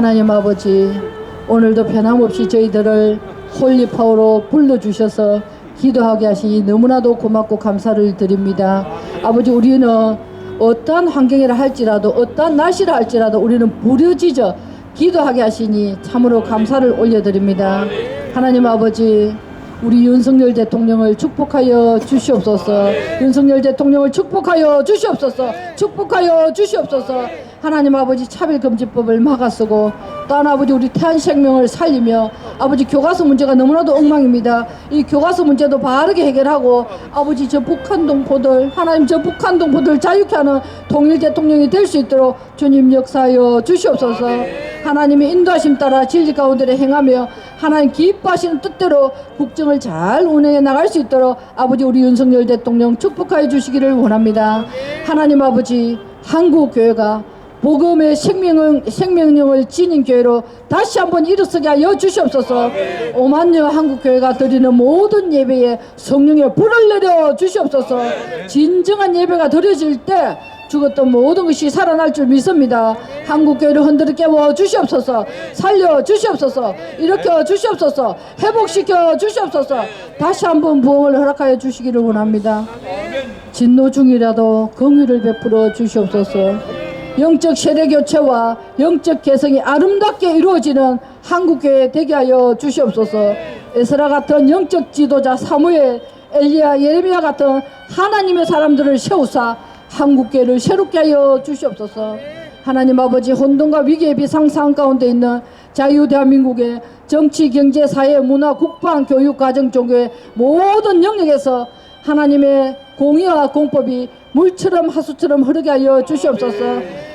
하나님 아버지 오늘도 변함없이 저희들을 홀리파워로 불러주셔서 기도하게 하시니 너무나도 고맙고 감사를 드립니다. 아버지 우리는 어떠한 환경이라 할지라도 어떠한 날씨라 할지라도 우리는 부르짖어 기도하게 하시니 참으로 감사를 올려드립니다. 하나님 아버지 우리 윤석열 대통령을 축복하여 주시옵소서. 윤석열 대통령을 축복하여 주시옵소서. 축복하여 주시옵소서. 하나님 아버지 차별금지법을 막아쓰고 또한 아버지 우리 태안 생명을 살리며 아버지 교과서 문제가 너무나도 엉망입니다. 이 교과서 문제도 바르게 해결하고 아버지 저 북한 동포들 하나님 저 북한 동포들 자유케 하는 통일 대통령이 될 수 있도록 주님 역사하여 주시옵소서. 하나님의 인도하심 따라 진리 가운데 행하며 하나님 기뻐하시는 뜻대로 국정을 잘 운행해 나갈 수 있도록 아버지 우리 윤석열 대통령 축복하여 주시기를 원합니다. 하나님 아버지 한국 교회가 복음의 생명을, 생명력을 지닌 교회로 다시 한번 일어서게 하여 주시옵소서. 오만여 한국교회가 드리는 모든 예배에 성령의 불을 내려 주시옵소서. 진정한 예배가 드려질 때 죽었던 모든 것이 살아날 줄 믿습니다. 한국교회를 흔들어 깨워 주시옵소서. 살려 주시옵소서. 일으켜 주시옵소서. 회복시켜 주시옵소서. 다시 한번 부흥을 허락하여 주시기를 원합니다. 진노 중이라도 긍휼을 베풀어 주시옵소서. 영적 세대 교체와 영적 개성이 아름답게 이루어지는 한국교회 되게 하여 주시옵소서. 에스라 같은 영적 지도자 사무엘, 엘리야, 예레미야 같은 하나님의 사람들을 세우사 한국교회를 새롭게 하여 주시옵소서. 하나님 아버지 혼돈과 위기의 비상상 가운데 있는 자유 대한민국의 정치, 경제, 사회, 문화, 국방, 교육, 가정, 종교의 모든 영역에서 하나님의 공의와 공법이 물처럼 하수처럼 흐르게 하여 주시옵소서.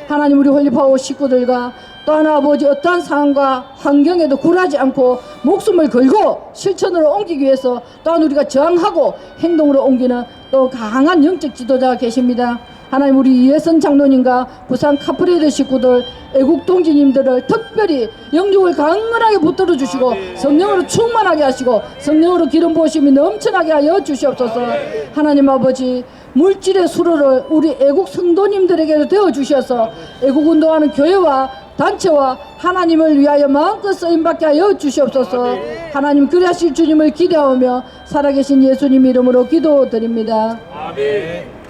하나님 우리 홀리파워 식구들과 또 하나 아버지 어떠한 상황과 환경에도 굴하지 않고 목숨을 걸고 실천으로 옮기기 위해서 또한 우리가 저항하고 행동으로 옮기는 또 강한 영적 지도자가 계십니다. 하나님 우리 이혜선 장로님과 부산 카프레드 식구들 애국 동지님들을 특별히 영육을 강건하게 붙들어 주시고 성령으로 충만하게 하시고 성령으로 기름 부으심이 넘쳐나게 하여 주시옵소서 하나님 아버지 물질의 수로를 우리 애국 성도님들에게도 되어 주셔서 애국 운동하는 교회와 단체와 하나님을 위하여 마음껏 쓰임받게 하여 주시옵소서. 하나님 그리하실 주님을 기대하며 살아계신 예수님 이름으로 기도드립니다. 아멘.